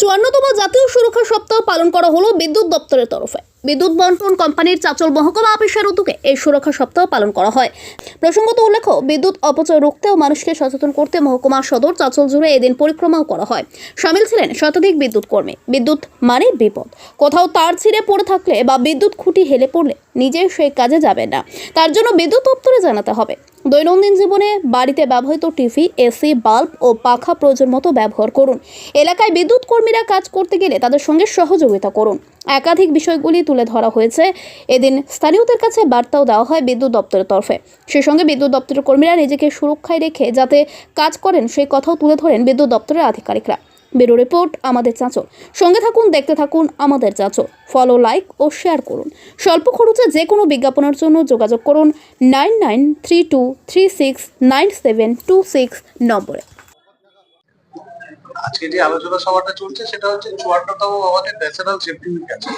চুয়ান্নতম জাতীয় সুরক্ষা সপ্তাহ পালন করা হলো বিদ্যুৎ দপ্তরের তরফে। বিদ্যুৎ বন্টন কোম্পানির চাচল মহকুমা অফিসের উদ্যোগে এই সুরক্ষা সপ্তাহ পালন করা হয়। প্রসঙ্গত উল্লেখ্য বিদ্যুৎ অপচয় রুখতে ও মানুষকে সচেতন করতে মহকুমা সদর চাচল জুড়ে এদিন পরিক্রমাও করা হয়। সামিল ছিলেন শতাধিক বিদ্যুৎ কর্মী। বিদ্যুৎ মানে বিপদ। কোথাও তার ছিঁড়ে পড়ে থাকলে বা বিদ্যুৎ খুঁটি হেলে পড়লে নিজে সেই কাজে যাবেন না। তার জন্য বিদ্যুৎ দপ্তরে জানাতে হবে। দৈনন্দিন জীবনে বাড়িতে ব্যবহৃত টিভি এসি বাল্ব ও পাখা প্রয়োজন মতো ব্যবহার করুন। এলাকায় বিদ্যুৎ কর্মীরা কাজ করতে গেলে তাদের সঙ্গে সহযোগিতা করুন। একাধিক বিষয়গুলি তুলে ধরা হয়েছে। এদিন স্থানীয়দের কাছে বার্তাও দেওয়া হয় বিদ্যুৎ দপ্তরের তরফে। সেই সঙ্গে বিদ্যুৎ দপ্তরের কর্মীরা নিজেকে সুরক্ষায় রেখে যাতে কাজ করেন, সেই কথাও তুলে ধরেন বিদ্যুৎ দপ্তরের আধিকারিকরা। ব্যুরো রিপোর্ট, আমাদের চাঁচল সঙ্গে থাকুন, দেখতে থাকুন, আমাদের চাঁচল ফলো, লাইক ও শেয়ার করুন। স্বল্প খরচে যে কোনো বিজ্ঞাপনের জন্য যোগাযোগ করুন nine nine three two three six nine seven two six নম্বরে। আজকে যে আলোচনা সভাটা চলছে, সেটা হচ্ছে চুয়ান্নতম আমাদের ন্যাশনাল সেফটি উইক আছে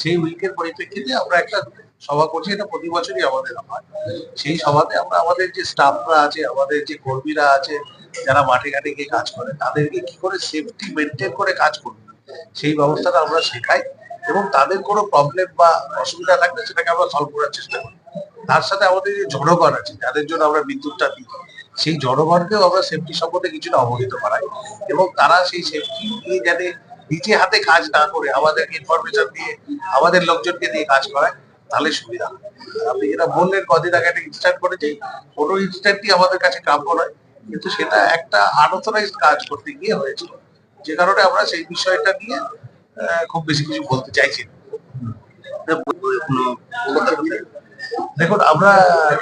সেই উইকের পরিপ্রেক্ষিতে আমরা একটা সভা করছি, এটা প্রতি বছরই আমাদের হয়। সেই সভাতে আমরা আমাদের যে স্টাফরা আছে, আমাদের যে কর্মীরা আছে, যারা মাঠে ঘাটে গিয়ে কাজ করে, তাদেরকে কি করে সেফটি মেনটেন করে কাজ করবে? সেই ব্যবস্থাটা আমরা শেখাই এবং তাদের কোনো প্রবলেম বা অসুবিধা থাকলে সেটাকে আমরা সলভ করার চেষ্টা করি। তার সাথে আমাদের যে জনগণ আছে, যাদের জন্য আমরা বিদ্যুৎটা দিই, সেই জনগণকেও আমরা সেফটি সম্বন্ধে কিছুটা অবহিত করাই এবং তারা সেই সেফটি নিয়ে যাতে নিজে হাতে কাজ না করে, আমাদেরকে ইনফরমেশন দিয়ে, আমাদের লোকজনকে দিয়ে কাজ করায়। তাহলে সুবিধা। আপনি যেটা বললেন কদিন আগে একটা ইনস্ট্যান্ট করেছি, কোনো ইনস্ট্যান্টই আমাদের কাছে কাম্য নয়, কিন্তু সেটা একটা আনঅথরাইজড কাজ করতে গিয়ে হয়েছিল। যে কারণে আমরা সেই বিষয়টা নিয়ে খুব বেশি কিছু বলতে চাইছি দেখুন, আমরা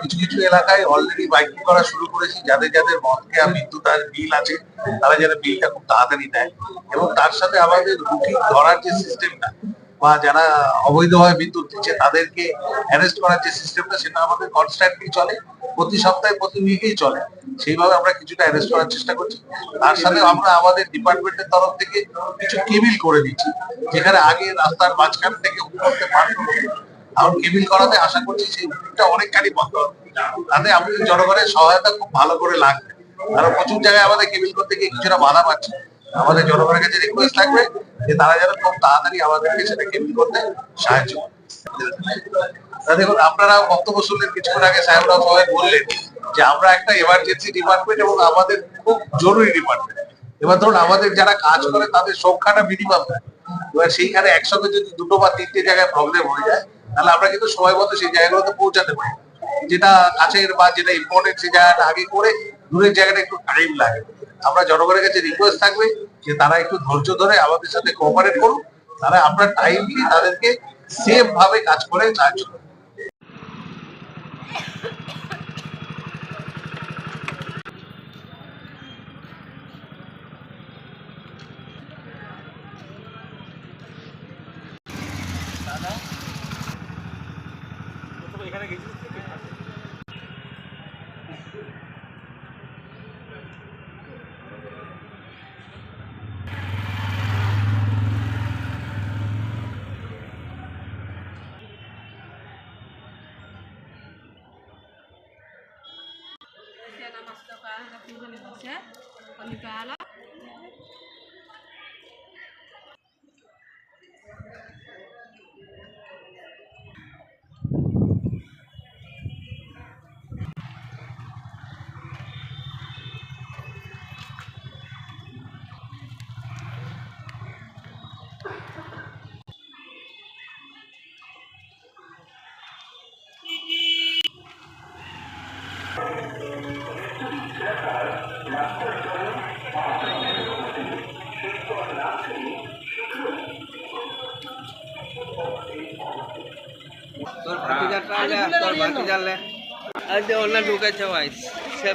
কিছু কিছু এলাকায় অলরেডি বাইকিং করা শুরু করেছি যাদের যাদের মদ খেয়া বিদ্যুৎ আর বিল আছে, তারা যারা বিলটা খুব তাড়াতাড়ি দেয়। এবং তার সাথে আমাদের বুকিং ধরার যে সিস্টেমটা বা যারা অবৈধভাবে বিদ্যুৎ দিচ্ছে, তাদেরকে অ্যারেস্ট করার যে সিস্টেমটা সেটা আমাদের কনস্ট্যান্টলি চলে। প্রতি সপ্তাহে, প্রতি উইকেই চলে। সেইভাবে আমরা কিছুটা অ্যারেস্ট করার চেষ্টা করছি। তার সাথে আমরা আমাদের ডিপার্টমেন্টের তরফ থেকে কিছু কেবিল করে দিচ্ছি, যেখানে আগে রাস্তার মাঝখান থেকে করতে এখন কেবিল করাতে আশা করছি সেই দিকটা অনেকখানি বন্ধ হবে। তাতে আমাদের জনগণের সহায়তা খুব ভালো করে লাগবে। কারণ প্রচুর জায়গায় আমাদের কেবিল করতে গিয়ে কিছুটা বাধা পাচ্ছে। আমাদের জনগণের কাছে রিকোয়েস্ট থাকবে যে তারা যেন খুব তাড়াতাড়ি আমাদেরকে সেটা কেবিল করতে সাহায্য করে। দেখুন, আপনারা বক্তব্য শুনলেন, কিছুক্ষণ আগে সাহেবরাও সবাই বললেন যে আমরা একটা এমার্জেন্সি ডিপার্টমেন্ট এবং আমাদের খুব জরুরি ডিপার্টমেন্ট এবার ধরুন, আমাদের যারা কাজ করে তাদের সংখ্যাটা মিনিমাম এবার সেইখানে একসঙ্গে যদি দুটো বা তিনটে জায়গায় প্রবলেম হয়ে যায়, তাহলে আমরা কিন্তু সময় মতো সেই জায়গাগুলোতে পৌঁছাতে পারি। যেটা কাছের বা যেটা ইম্পর্টেন্ট সেই জায়গাটা আগে করে দূরের জায়গাটা একটু টাইম লাগে। আমরা জনগণের কাছে রিকোয়েস্ট থাকবে যে তারা একটু ধৈর্য ধরে আমাদের সাথে কোঅপারেট করুন তারা আমরা টাইমলি তাদেরকে সেফ ভাবে কাজ করে সাহায্য Siya mas ya. তোর ভাতিজাটা আলে তোর ভাতিজালে আজ অন্য ঢুকেছে ভাই। সে